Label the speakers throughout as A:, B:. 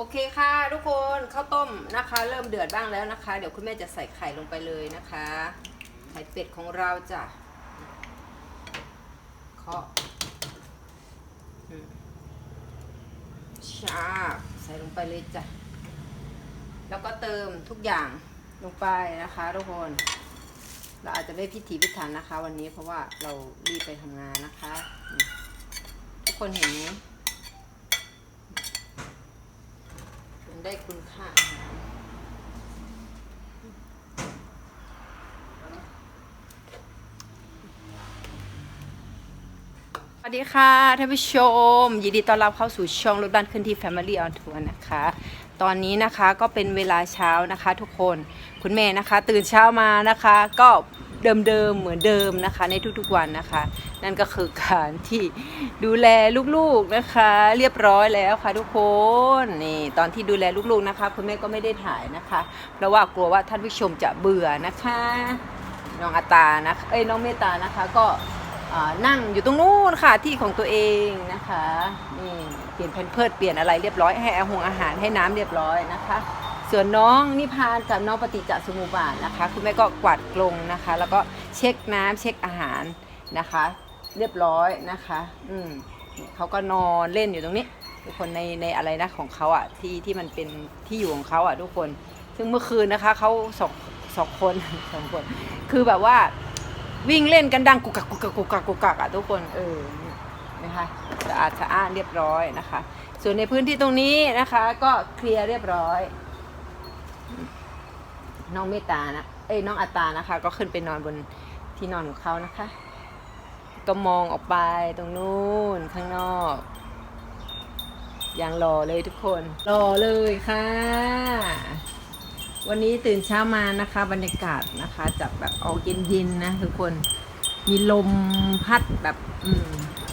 A: โอเคค่ะทุกคนข้าวต้มนะคะ เริ่มเดือดบ้างแล้วนะคะ เดี๋ยวคุณแม่จะใส่ไข่ลงไปเลยนะคะ ไข่เป็ดของเราจะเคาะชาบใส่ลงไปเลยจ้ะแล้วก็เติมทุกอย่างลงไปนะคะทุกคน เราอาจจะไม่พิถีพิถันนะคะ วันนี้เพราะว่าเรารีบไปทำงานนะคะ ทุกคนเห็นไหม มัน ได้คุณค่าอาหารสวัสดีค่ะท่านผู้ชม ยินดีต้อนรับเข้าสู่ช่องรถบ้านเคลื่อนที่ Family on Tour นะคะ ตอนนี้นะคะก็เป็นเวลาเช้านะคะทุกคนคุณแม่นะคะ ตื่นเช้ามานะคะ ก็ เดิมๆเหมือนเดิมนะคะ ในทุกๆวันนะคะ นั่นก็คือการที่ดูแลลูกๆนะคะ เรียบร้อยแล้วค่ะทุกคนนี่ตอนที่ดูแลลูกๆนะคะคุณแม่ก็ไม่ได้ถ่ายนะคะ เพราะว่ากลัวว่าท่านผู้ชมจะเบื่อนะคะน้องอาตานะเอ้ยน้องเมตานะคะก็นั่งอยู่ตรงนู้นค่ะที่ของตัวเองนะคะนี่เปลี่ยนแพนเพิร์ดเปลี่ยนอะไรเรียบร้อยให้อาหงอาหารให้น้ำเรียบร้อยนะคะ ส่วนน้องนิพานกับน้องปฏิจจสมุปบาทนะคะ คุณแม่ก็กวาดกรงนะคะ แล้วก็เช็คน้ำเช็คอาหารนะคะ เรียบร้อยนะคะ อืมเขาก็นอนเล่นอยู่ตรงนี้ ทุกคนในในอะไรนะของเขาอะที่ที่มันเป็นที่อยู่ของเขาอะทุกคน ซึ่งเมื่อคืนนะคะเขาสองสองคนสองคน คือแบบว่าวิ่งเล่นกันดังกุกกักกุกกักกุกกักกุกกักอะทุกคนเออนะคะสะอาดสะอ้านเรียบร้อยนะคะ ส่วนในพื้นที่ตรงนี้นะคะ ก็เคลียร์เรียบร้อย น้องเมตานะ เอ้ยน้องอัตานะคะ ก็ขึ้นไปนอนบนที่นอนของเขานะคะ ก็มองออกไปตรงนู้นข้างนอก อย่างรอเลยทุกคนรอเลยค่ะ วันนี้ตื่นเช้ามานะคะ บรรยากาศนะคะจะแบบออกเย็นๆนะทุกคนมีลมพัดแบบอืม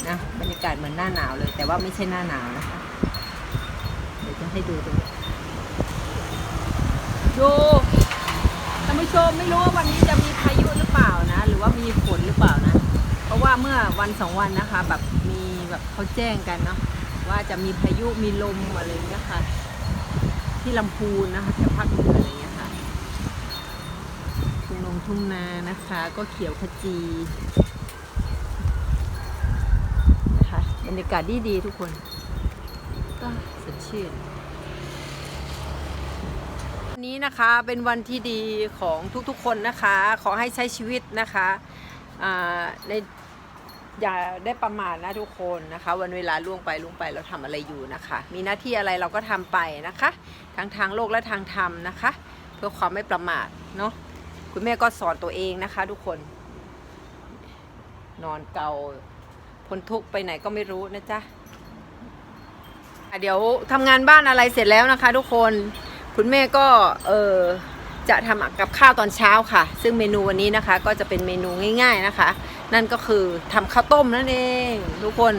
A: นะบรรยากาศเหมือนหน้าหนาวเลย แต่ว่าไม่ใช่หน้าหนาวนะคะ เดี๋ยวจะให้ดูตรงนี้ดู ท่านผู้ชมไม่รู้ว่าวันนี้จะมีพายุหรือเปล่านะ หรือว่ามีฝนหรือเปล่านะ เพราะว่าเมื่อวันสองวันนะคะ แบบมีแบบเขาแจ้งกันเนาะว่าจะมีพายุมีลมอะไรอย่างเงี้ยค่ะที่ลำพูนนะคะแถวภาคเหนืออะไรเงี้ยค่ะทุ่งนงทุ่งนานะคะ ก็เขียวขจีนะคะบรรยากาศดีดีๆทุกคน ก็สดชื่น นี้นะคะเป็นวันที่ดีของทุกๆคนนะคะ ขอให้ใช้ชีวิตนะคะอ่าในอย่าได้ประมาทนะทุกคนนะคะ วันเวลาล่วงไปล่วงไปเราทำอะไรอยู่นะคะ มีหน้าที่อะไรเราก็ทำไปนะคะ ทั้งทางโลกและทางธรรมนะคะ เพื่อความไม่ประมาทเนาะคุณแม่ก็สอนตัวเองนะคะ ทุกคน นอนเกาพ้นทุกไปไหนก็ไม่รู้นะจ๊ะอะเดี๋ยวทำงานบ้านอะไรเสร็จแล้วนะคะ ทุกคน คุณแม่ก็เออจะทำกับข้าวตอนเช้าค่ะ ซึ่งเมนูวันนี้นะคะก็จะเป็นเมนูง่าย ๆนะคะ นั่นก็คือทำข้าวต้มนั่นเองทุกคน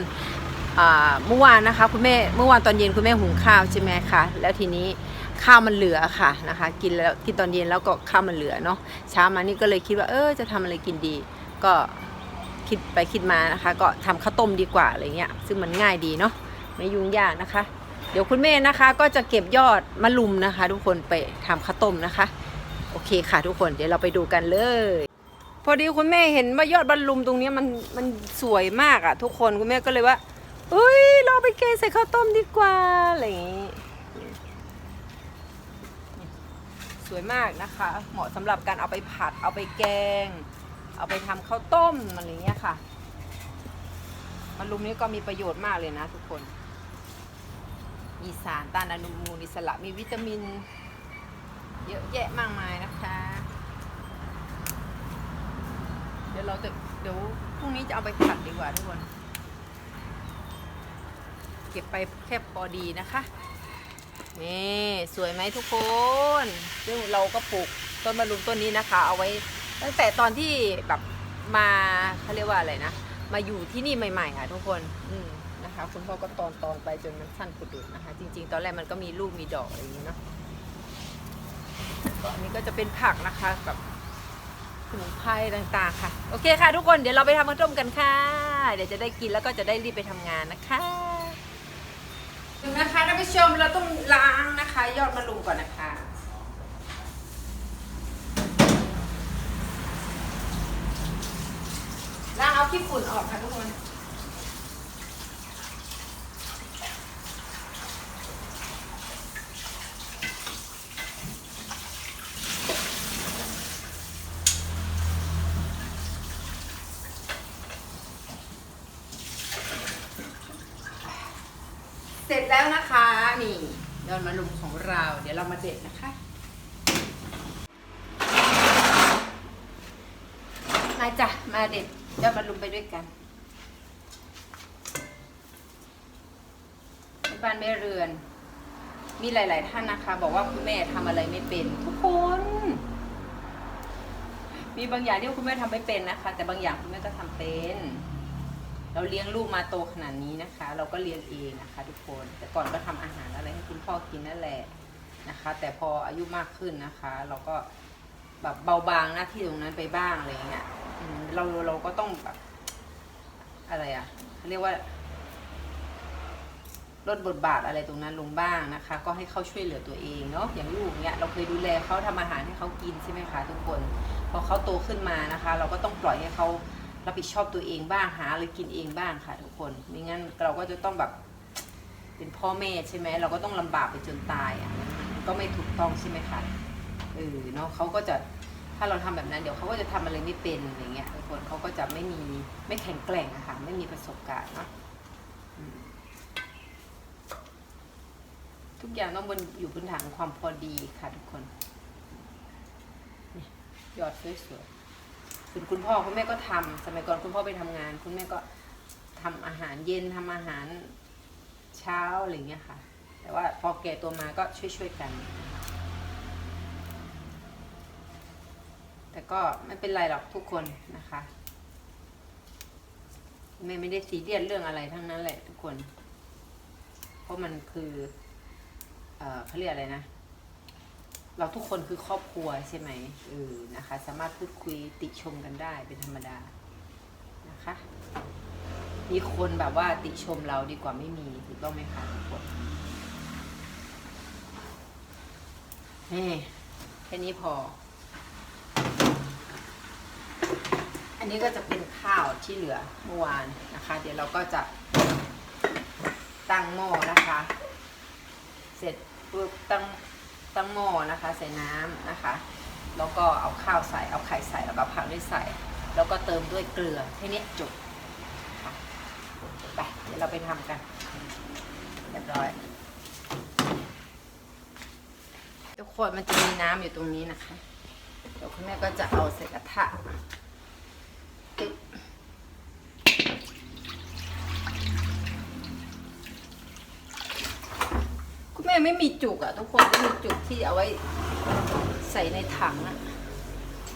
A: เมื่อวานนะคะคุณแม่เมื่อวานตอนเย็นคุณแม่หุงข้าวใช่ไหมคะแล้วทีนี้ข้าวมันเหลือค่ะนะคะ กินแล้วกินตอนเย็นแล้วก็ข้าวมันเหลือเนาะเช้ามานี่ก็เลยคิดว่าเออจะทำอะไรกินดี ก็คิดไปคิดมานะคะ ก็ทำข้าวต้มดีกว่าอะไรเงี้ยซึ่งมันง่ายดีเนาะไม่ยุ่งยากนะคะ เดี๋ยวคุณแม่นะคะก็จะเก็บยอดมะลุมนะคะ ทุกคนไปทำข้าวต้มนะคะ โอเคค่ะทุกคนเดี๋ยวเราไปดูกันเลย พอดีคุณแม่เห็นว่ายอดบรรลุมตรงนี้มันมันสวยมากอะทุกคนคุณแม่ก็เลยว่าเอ้ยเราไปเกใส่ข้าวต้มดีกว่าอะไรอย่างงี้สวยมากนะคะ เหมาะสำหรับการเอาไปผัด เอาไปแกง เอาไปทำข้าวต้มอะไรเงี้ยค่ะบรรลุมนี้ก็มีประโยชน์มากเลยนะทุกคน มีสารต้านอนุมูลอิสระมีวิตามิน เยอะแยะมากมายนะคะ เดี๋ยวเราจะเดี๋ยวพรุ่งนี้จะเอาไปผัดดีกว่าทุกคน เก็บไปแค่พอดีนะคะนี่สวยไหมทุกคนซึ่งเราก็ปลูกต้นมะรุมต้นนี้นะคะ เอาไว้ตั้งแต่ตอนที่แบบมาเขาเรียกว่าอะไรนะ มาอยู่ที่นี่ใหม่ๆค่ะทุกคน อืม นะคะ คุณพ่อก็ตอนตอนไปจนมันสั้นกุดุดนะคะ จริง ๆ ตอนแรกมันก็มีลูกมีดอกอะไรอย่างนี้เนาะก็อันนี้ก็จะเป็นผักนะคะแบบสมุนไพรต่างๆค่ะ โอเคค่ะทุกคนเดี๋ยวเราไปทำข้าวต้มกันค่ะ เดี๋ยวจะได้กินแล้วก็จะได้รีบไปทำงานนะคะนะคะท่านานผู้ชมเราต้องล้างนะคะ ยอดมะลุมก่อนนะคะล้างเอาขี้ฝุ่นออกค่ะทุกคน เสร็จแล้วนะคะ นี่ยอดมะลุมของเรา เดี๋ยวเรามาเด็ดนะคะ มาจ้ะ มาเด็ดยอดมะลุมไปด้วยกันในบ้านแม่เรือน มีหลาย ๆ ท่านนะคะ บอกว่าคุณแม่ทำอะไรไม่เป็น ทุกคน มีบางอย่างที่คุณแม่ทำไม่เป็นนะคะ แต่บางอย่างคุณแม่ก็ทำเป็นเราเลี้ยงลูกมาโตขนาดนี้นะคะ เราก็เลี้ยงเองนะคะ ทุกคน แต่ก่อนก็ทำอาหารอะไรให้คุณพ่อกินนั่นแหละ นะคะ แต่พออายุมากขึ้นนะคะ เราก็แบบเบาบางหน้าที่ตรงนั้นไปบ้างอะไรเงี้ยเราเราก็ต้องแบบอะไรอะ่ะเขาเรียกว่า ลดบทบาทอะไรตรงนั้นลงบ้างนะคะ ก็ให้เขาช่วยเหลือตัวเองเนาะอย่างลูกเนี้ยเราเคยดูแลเขาทำอาหารให้เขากินใช่ไหมคะทุกคนพอเขาโตขึ้นมานะคะ เราก็ต้องปล่อยให้เขารับผิดชอบตัวเองบ้างหาอะไรกินเองบ้างค่ะ ทุกคนไม่งั้นเราก็จะต้องแบบเป็นพ่อแม่ใช่ไหมเราก็ต้องลำบากไปจนตายอะ ก็ไม่ถูกต้องใช่ไหมคะเออเนาะเขาก็จะถ้าเราทำแบบนั้นเดี๋ยวเขาก็จะทำอะไรไม่เป็นอย่างเงี้ยทุกคนเขาก็จะไม่มีไม่แข็งแกร่งอะค่ะไม่มีประสบการณ์เนาะทุกอย่างต้องบนอยู่บนฐานความพอดีค่ะทุกคนยอดสวยๆคุณคุณพ่อคุณแม่ก็ทำสมัยก่อนคุณพ่อไปทำงาน คุณแม่ก็ทำอาหารเย็นทำอาหารเช้าอะไรเงี้ยค่ะ แต่ว่าพอแก่ตัวมาก็ช่วยๆกัน แต่ก็ไม่เป็นไรหรอกทุกคนนะคะแม่ไม่ได้ซีเรียสเรื่องอะไรทั้งนั้นแหละทุกคน เพราะมันคือ เอ่อเขาเรียกอะไรนะ เราทุกคนคือครอบครัวใช่ไหมเออนะคะ สามารถพูดคุยติชมกันได้เป็นธรรมดานะคะ มีคนแบบว่าติชมเราดีกว่าไม่มีถูกต้องไหมคะทุกคน นี่แค่นี้พอ อันนี้ก็จะเป็นข้าวที่เหลือเมื่อวานนะคะ เดี๋ยวเราก็จะตั้งหม้อนะคะ เสร็จปุ๊บตั้งตั้งหม้อนะคะ ใส่น้ำนะคะ แล้วก็เอาข้าวใส่เอาไข่ใส่แล้วก็ผักด้วยใส่ แล้วก็เติมด้วยเกลือแค่นี้จบไปเดี๋ยวเราไปทำกันเรียบร้อย ทุกคนมันจะมีน้ำอยู่ตรงนี้นะคะ เดี๋ยวคุณแม่ก็จะเอาใส่กระทะตึ๊บคุณแม่ไม่มีจุกอะทุกคนไม่มีจุกที่เอาไว้ใส่ในถังอะ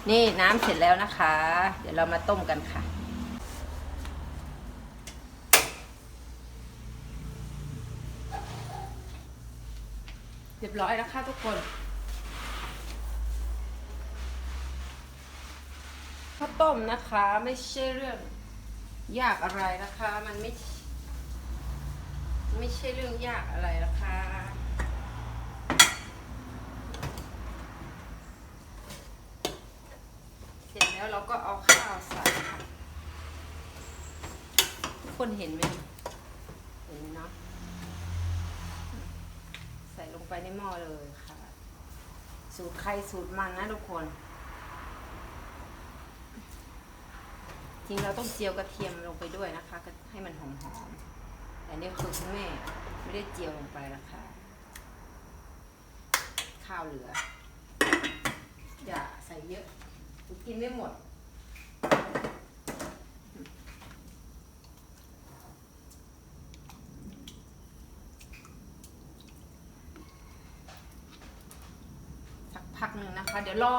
A: นี่น้ำเสร็จแล้วนะคะ เดี๋ยวเรามาต้มกันค่ะ เรียบร้อยแล้วค่ะทุกคนข้าวต้มนะคะไม่ใช่เรื่องยากอะไรนะคะ มันไม่ ไม่ใช่เรื่องยากอะไรนะคะเสร็จแล้วเราก็เอาข้าวใส่ค่ะทุกคนเห็นไหมเห็นเนาะใส่ลง ไปในหม้อเลยค่ะ สูตรใครสูตรมันนะทุกคน จริงเราต้องเจียวกระเทียมลงไปด้วยนะคะ ให้มันหอมๆแต่นี่คือคุณแม่ไม่ได้เจียวลงไปแล้วค่ะข้าวเหลือ อย่าใส่เยอะกินไม่หมด สักพักหนึ่งนะคะ เดี๋ยวรอ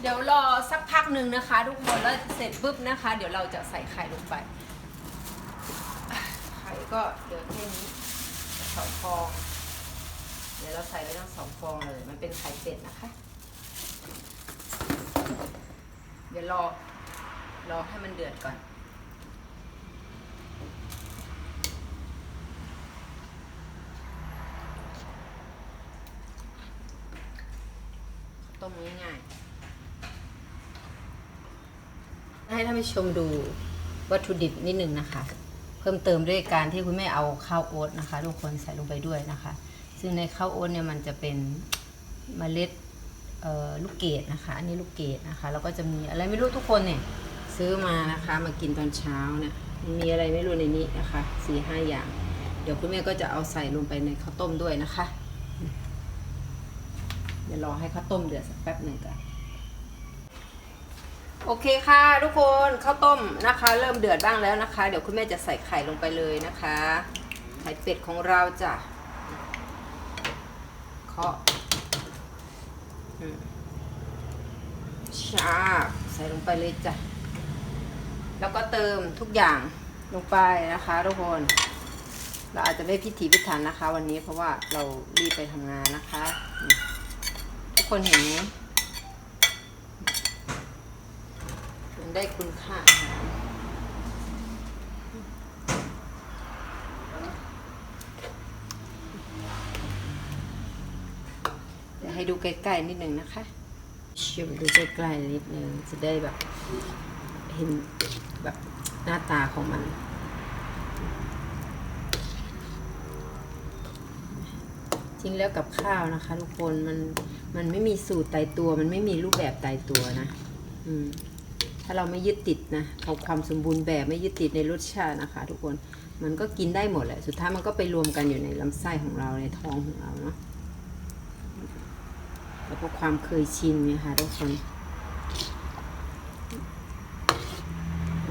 A: เดี๋ยวรอสักพักหนึ่งนะคะ ทุกคนแล้วเสร็จปุ๊บนะคะ เดี๋ยวเราจะใส่ไข่ลงไป ไข่ก็เหลือแค่นี้สองฟอง เดี๋ยวเราใส่ไปทั้งสองฟองเลย มันเป็นไข่เป็ดนะคะ เดี๋ยวรอรอให้มันเดือดก่อน ต้มง่ายๆให้ท่านผู้ชมดูวัตถุดิบนิดนึงนะคะ เพิ่มเติมด้วยการที่คุณแม่เอาข้าวโอ๊ตนะคะทุกคนใส่ลงไปด้วยนะคะ ซึ่งในข้าวโอ๊ตเนี่ยมันจะเป็นเมล็ดลูกเกดนะคะ อันนี้ลูกเกดนะคะ แล้วก็จะมีอะไรไม่รู้ทุกคนเนี่ยซื้อมานะคะ มากินตอนเช้าเนี่ยมีอะไรไม่รู้ในนี้นะคะสี่ห้าอย่าง เดี๋ยวคุณแม่ก็จะเอาใส่ลงไปในข้าวต้มด้วยนะคะ ดี๋ยวรอให้ข้าวต้มเดือดสักแป๊บหนึ่งก่อนโอเคค่ะทุกคนข้าวต้มนะคะ เริ่มเดือดบ้างแล้วนะคะ เดี๋ยวคุณแม่จะใส่ไข่ลงไปเลยนะคะ ไข่เป็ดของเราจะเคาะชาใส่ลงไปเลยจ้ะแล้วก็เติมทุกอย่างลงไปนะคะทุกคน เราอาจจะไม่พิถีพิถันนะคะ วันนี้เพราะว่าเรารีบไปทำงานนะคะ คนเห็นไหมมันได้คุณค่าอาหารเดี๋ยวให้ดูใกล้ๆนิดนึงนะคะชิมดูใกล้ๆนิดนึงจะได้แบบ เห็นแบบหน้าตาของมัน จริงแล้วกับข้าวนะคะ ทุกคนมันมันไม่มีสูตรตายตัว มันไม่มีรูปแบบตายตัวนะ อืม ถ้าเราไม่ยึดติดนะเอาความสมบูรณ์แบบไม่ยึดติดในรสชาตินะคะ ทุกคนมันก็กินได้หมดแหละสุดท้ายมันก็ไปรวมกันอยู่ในลำไส้ของเราในท้องของเราเนาะแล้วก็ความเคยชินไงคะทุกคน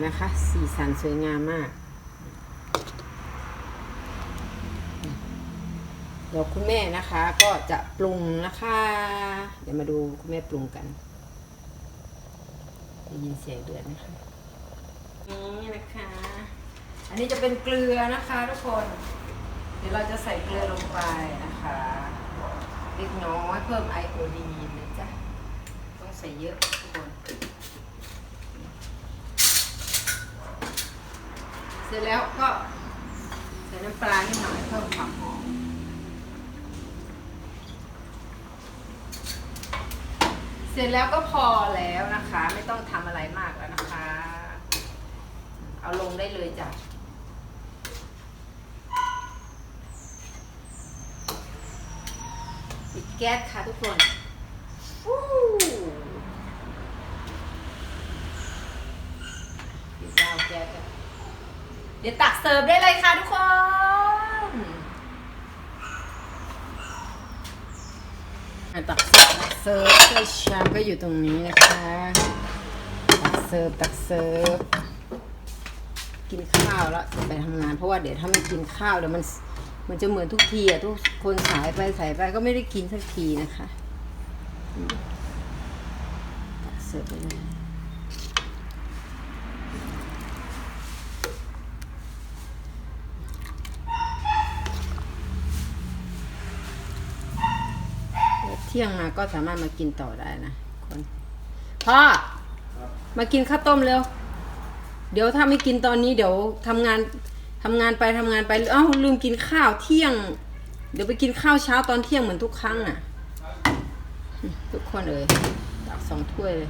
A: นะคะ สีสันสวยงามมาก เดี๋ยวคุณแม่นะคะก็จะปรุงนะคะ เดี๋ยวมาดูคุณแม่ปรุงกันได้ยินเสียงเดือดนะคะนี่นะคะ อันนี้จะเป็นเกลือนะคะทุกคน เดี๋ยวเราจะใส่เกลือลงไปนะคะเล็กน้อยเพิ่มไอโอดีนนะจ๊ะต้องใส่เยอะทุกคน เสร็จแล้วก็ใส่น้ำปลานิดหน่อยเพิ่มความหอม เสร็จแล้วก็พอแล้วนะคะ ไม่ต้องทำอะไรมากแล้วนะคะ เอาลงได้เลยจ้ะปิดแก๊สค่ะทุกคนฟูปิดดาวแก๊สเดี๋ยวตักเสิร์ฟได้เลยค่ะทุกคน อะ ตักเสิร์ฟตักเสิร์ฟถ้วยชามก็อยู่ตรงนี้นะคะ ตักเสิร์ฟตักเสิร์ฟกินข้าวแล้วจะไปทำงาน เพราะว่าเดี๋ยวถ้าไม่กินข้าวเดี๋ยวมันมันจะเหมือนทุกทีอะทุกคนสายไปสายไปก็ไม่ได้กินสักทีนะคะตักเสิร์ฟไปเลยเดี๋ยวเที่ยงมาก็สามารถมากินต่อได้นะคนพ่อมากินข้าวต้มเร็ว เดี๋ยวถ้าไม่กินตอนนี้เดี๋ยวทำงานทำงานไปทำงานไปเอ้าลืมกินข้าวเที่ยง เดี๋ยวไปกินข้าวเช้าตอนเที่ยงเหมือนทุกครั้งอะ ทุกคนเอ่ยตักสองถ้วยเลย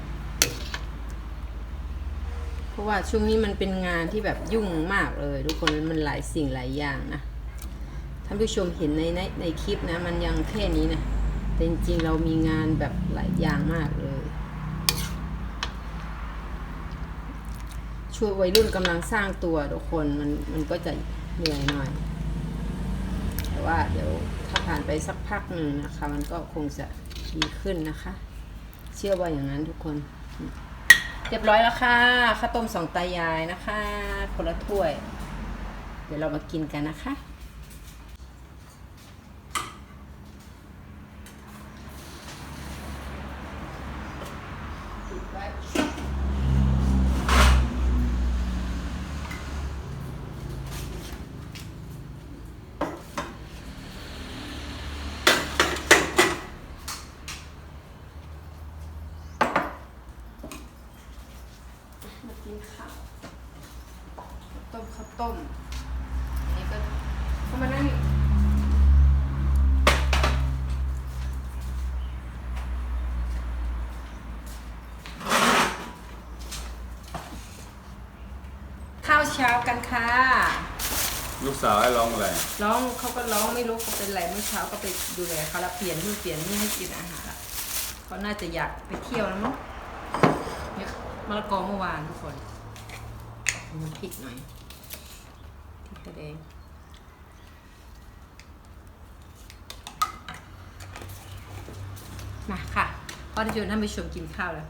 A: เพราะว่าช่วงนี้มันเป็นงานที่แบบยุ่งมากเลย ทุกคนมันหลายสิ่งหลายอย่างนะท่านผู้ชมเห็นในในในคลิปนะ มันยังแค่นี้นะ แต่จริงๆเรามีงานแบบหลายอย่างมากเลย ช่วงวัยรุ่นกำลังสร้างตัวทุกคนมันมันก็จะเหนื่อยหน่อย แต่ว่าเดี๋ยวถ้าผ่านไปสักพักหนึ่งนะคะ มันก็คงจะดีขึ้นนะคะ เชื่อว่าอย่างนั้นทุกคน เรียบร้อยแล้วค่ะข้าวต้มสองตายายนะคะคนละถ้วย เดี๋ยวเรามากินกันนะคะ ต้นนี้ก็ก็มนั่งข้าวเช้ากันค่ะ
B: ลูกสาวให้ร้องอะไร
A: ร้องเขาก็ร้องไม่รู้เขาเป็นไรเมื่อเช้าก็ไปดูแลเขาแล้วเปลี่ยนนู่นเปลี่ยนนี่ให้กินอาหารละเขาน่าจะอยากไปเที่ยวแล้วมั้งมะละกอเมื่อวานทุกคน มันพิกหน่อย ริกกระเดงมาค่ะพ่อที่ชวนท่านผู้ชมกินข้าวแล้ว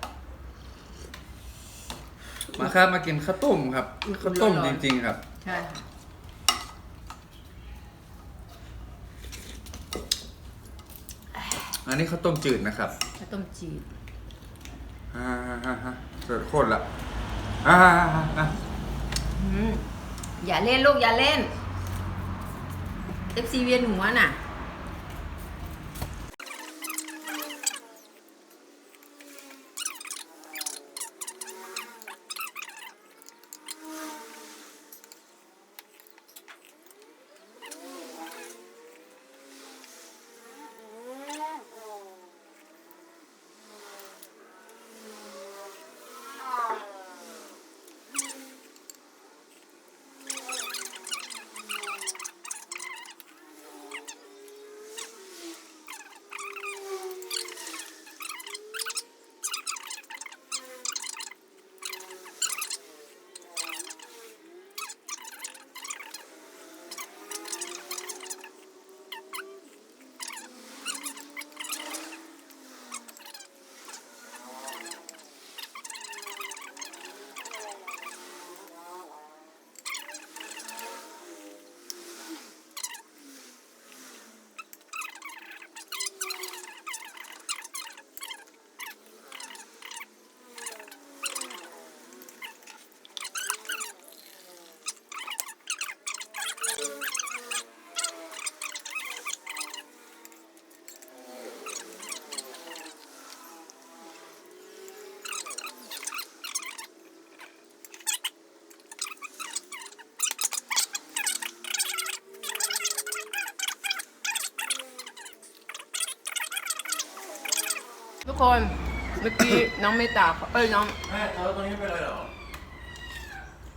B: มาครับมากินข้าวต้มครับข้าวต้มจริง ๆ ครับ
A: ใช่ค่ะ
B: อันนี้ข้าวต้มจืดนะครับ
A: ข้าวต้มจีบ
B: อ่าฮ่าฮ่าเกิดโคตรละอ่าฮ่าฮ่าฮ่า
A: อย่าเล่นลูกอย่าเล่นเอฟซีเวียนหัวน่ะ คนเมื่อกี้น้องเมตตาเขาเอ้ยน้อง
B: แม่แล้วตรงนี้เป็นอะไรหรอ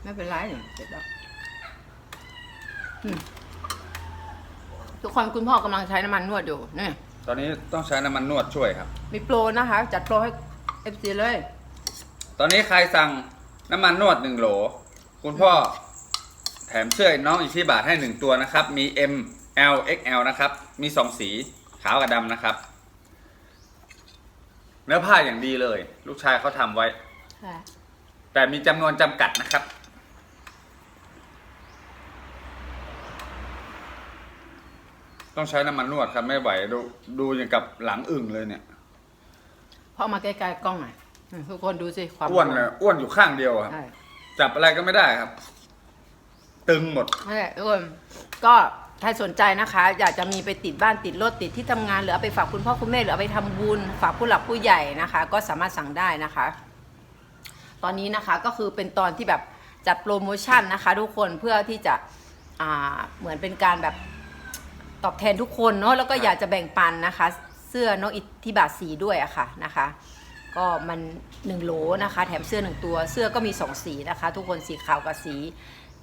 A: ไม่เป็นไรเนี่ยเสร็จแล้วอืมทุกคนคุณพ่อกำลังใช้น้ำมันนวดอยู่นี่
B: ตอนนี้ต้องใช้น้ำมันนวดช่วยครับ
A: มีโปรนะคะ จัดโปรให้เอฟซีเลย
B: ตอนนี้ใครสั่งน้ำมันนวดหนึ่งโหล คุณพ่อ แถมเสื้อน้องอิชิบาทให้หนึ่งตัวนะครับ มี M L X L นะครับ มีสองสีขาวกับดำนะครับ เนื้อผ้าอย่างดีเลย ลูกชายเขาทำไว้
A: ค่ะ
B: แต่มีจำนวนจำกัดนะครับ ต้องใช้น้ำมันนวดครับ ไม่ไหวดูดูอย่างกับหลังอึ่งเลยเนี่ย
A: พ่อมาใกล้ๆกล้องหน่อยอืมทุกคนดูสิความ
B: อ้วนเลยอ้วนอยู่ข้างเดียวครับ
A: ใช่
B: จับอะไรก็ไม่ได้ครับ ตึงหมด
A: นั่นแหละทุกคนก็ ถ้าสนใจนะคะ อยากจะมีไปติดบ้านติดรถติดที่ทำงานหรือเอาไปฝากคุณพ่อคุณแม่หรือเอาไปทำบุญฝากผู้หลักผู้ใหญ่นะคะ ก็สามารถสั่งได้นะคะ ตอนนี้นะคะก็คือเป็นตอนที่แบบจัดโปรโมชั่นนะคะ ทุกคนเพื่อที่จะอ่าเหมือนเป็นการแบบตอบแทนทุกคนเนาะแล้วก็อยากจะแบ่งปันนะคะ เสื้อน้องอิทธิบาทสีด้วยอะค่ะนะคะ ก็มัน1โหลนะคะ แถมเสื้อ 1 ตัวเสื้อก็มี 2 สีนะคะ ทุกคนสีขาวกับสี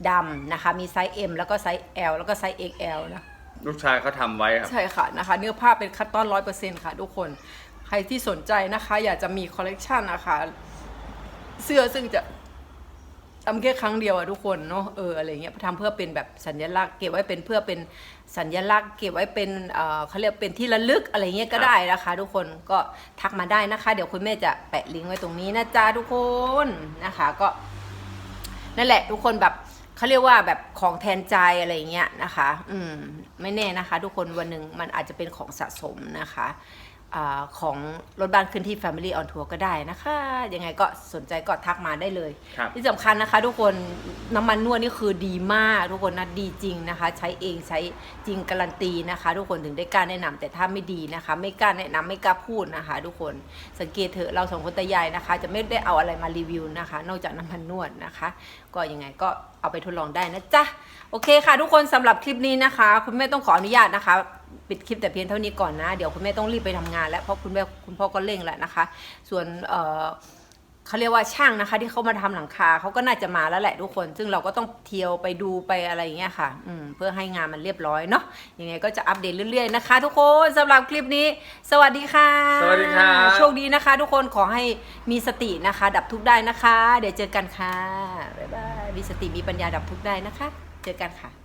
A: ดำนะคะ มีไซส์ M แล้วก็ไซส์ L แล้วก็ไซส์ XL นะ
B: ลูกชายเขาทำไว้ครับ
A: ใช่ค่ะนะคะ เนื้อผ้าเป็นคัตตอนร้อยเปอร์เซ็นต์ค่ะทุกคน ใครที่สนใจนะคะ อยากจะมีคอลเลกชันนะคะ เสื้อซึ่งจะทำแค่ครั้งเดียวอะทุกคนเนาะเอออะไรเงี้ยทำเพื่อเป็นแบบสัญลักษณ์เก็บไว้เป็นเพื่อเป็นสัญลักษณ์ เก็บไว้เป็นเอ่อเขาเรียกเป็นที่ระลึกอะไรเงี้ยก็ได้นะคะ ทุกคนก็ทักมาได้นะคะ เดี๋ยวคุณแม่จะแปะลิงก์ไว้ตรงนี้นะจ๊ะทุกคนนะคะ ก็นั่นแหละทุกคนแบบ เขาเรียกว่าแบบของแทนใจอะไรเงี้ยนะคะ อืม ไม่แน่นะคะ ทุกคนวันหนึ่งมันอาจจะเป็นของสะสมนะคะ อาของรถบ้านขึ้นที่ Family on Tour ก็ได้นะคะ ยังไงก็สนใจก็ทักมาได้เลย
B: ครับ
A: ที่สำคัญนะคะ ทุกคนน้ำมันนวดนี่คือดีมาก ทุกคนนะดีจริงนะคะ ใช้เองใช้จริงการันตีนะคะ ทุกคนถึงได้กล้าแนะนำแต่ถ้าไม่ดีนะคะ ไม่กล้าแนะนำไม่กล้าพูดนะคะ ทุกคนสังเกตเถอะเราสองคนตายายนะคะ จะไม่ได้เอาอะไรมารีวิวนะคะ นอกจากน้ำมันนวดนะคะ ก็ยังไงก็เอาไปทดลองได้นะจ๊ะโอเคค่ะ ทุกคนสำหรับคลิปนี้นะคะ คุณแม่ต้องขออนุญาตนะคะ ปิดคลิปแต่เพียงเท่านี้ก่อนนะ เดี๋ยวคุณแม่ต้องรีบไปทำงานแล้วเพราะคุณแม่คุณพ่อก็เร่งแล้วนะคะ ส่วนเอ่อเขาเรียกว่าช่างนะคะ ที่เขามาทำหลังคาเขาก็น่าจะมาแล้วแหละทุกคน ซึ่งเราก็ต้องเที่ยวไปดูไปอะไรอย่างเงี้ยค่ะอืมเพื่อให้งานมันเรียบร้อยเนาะยังไงก็จะอัปเดตเรื่อยๆนะคะ ทุกคนสำหรับคลิปนี้ สวัสดีค่ะ
B: สวัสดีครับ
A: โชคดีนะคะ ทุกคนขอให้มีสตินะคะ ดับทุกข์ได้นะคะ เดี๋ยวเจอกันค่ะบ๊ายบายมีสติมีปัญญาดับทุกข์ได้นะคะ เจอกันค่ะ